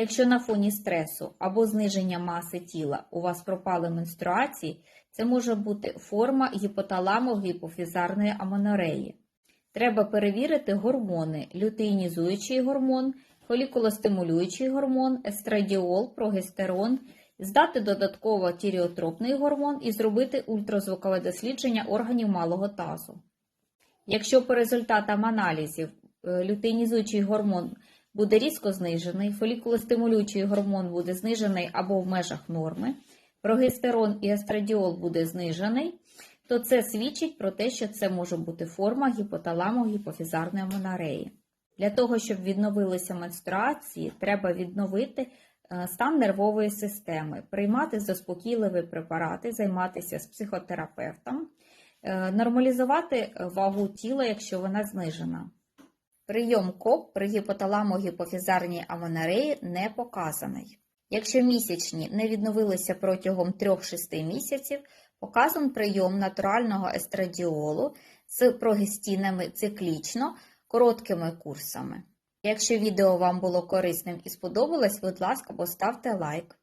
Якщо на фоні стресу або зниження маси тіла у вас пропали менструації, це може бути форма гіпоталамо-гіпофізарної аменореї. Треба перевірити гормони, лютеїнізуючий гормон, фолікулостимулюючий гормон, естрадіол, прогестерон, здати додатково тіріотропний гормон і зробити ультразвукове дослідження органів малого тазу. Якщо по результатам аналізів е, лютеїнізуючий гормон буде різко знижений, фолікулостимулюючий гормон буде знижений або в межах норми, прогестерон і естрадіол буде знижений, то це свідчить про те, що це може бути форма гіпоталамо-гіпофізарної аменореї. Для того, щоб відновилися менструації, треба відновити е, стан нервової системи, приймати заспокійливі препарати, займатися з психотерапевтом, е, нормалізувати вагу тіла, якщо вона знижена. Прийом КОП при гіпоталамо-гіпофізарній аменореї не показаний. Якщо місячні не відновилися протягом 3-6 місяців, показан прийом натурального естрадіолу з прогестінами циклічно короткими курсами. Якщо відео вам було корисним і сподобалось, будь ласка, поставте лайк.